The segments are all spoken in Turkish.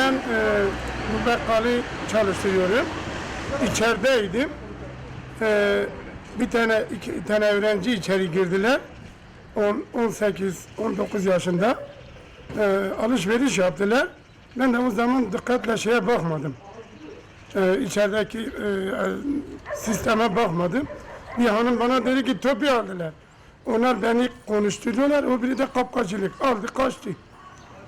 Ben e, mübekkali çalıştırıyorum. İçerideydim. E, bir tane iki tane öğrenci içeri girdiler. 10, 18, 19 yaşında. E, alışveriş yaptılar. Ben de o zaman dikkatle şeye bakmadım. E, içerideki e, e, sisteme bakmadım. Bir hanım bana dedi ki topu aldılar. Onlar beni konuşturuyorlar. O biri de kapkaçılık aldı kaçtı.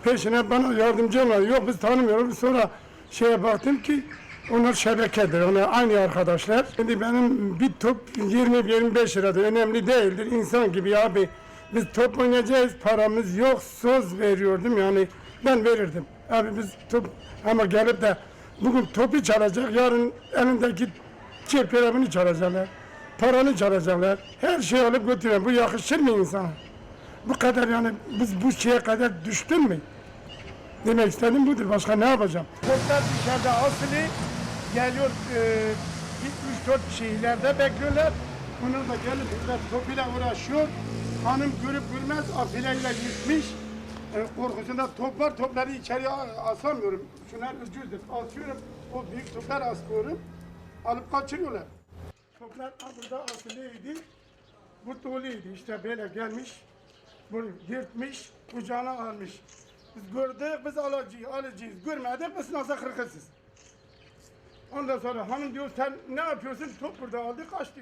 Peşine bana yardımcı olmadı. Yok biz tanımıyoruz. Sonra şeye baktım ki onlar şebekedir. Onlar aynı arkadaşlar. Şimdi benim bir top 20-25 liradır. Önemli değildir. İnsan gibi abi. Biz top oynayacağız. Paramız yok. Söz veriyordum yani. Ben verirdim. Abi biz top ama gelip de bugün topu çalacak. Yarın elindeki çirpiramını çalacaklar. Paranı çalacaklar. Her şeyi alıp götürüyor. Bu yakışır mı insana? Bu kadar yani biz bu şeye kadar düştün mü? Demek istedim budur. Başka ne yapacağım? Toplar dışarıda asılı geliyor e, bir üç dört kişi ileride bekliyorlar. Bunlar da gelip burada topuyla uğraşıyor. Hanım görüp görmez afileyle gitmiş. E, korkusunda top var. Topları içeriye asamıyorum. Şunlar ucuzdur. Atıyorum. O büyük toplar asıyorum. Alıp kaçırıyorlar. Toplar burada asılıydı. Bu doluydu. İşte böyle gelmiş. Bunu yırtmış, kucağına almış. Biz gördük, biz alacağız, alacağız. Görmedik, biz nasıl kırkısız. Ondan sonra hanım diyor, sen ne yapıyorsun? Top burada aldı, kaçtı.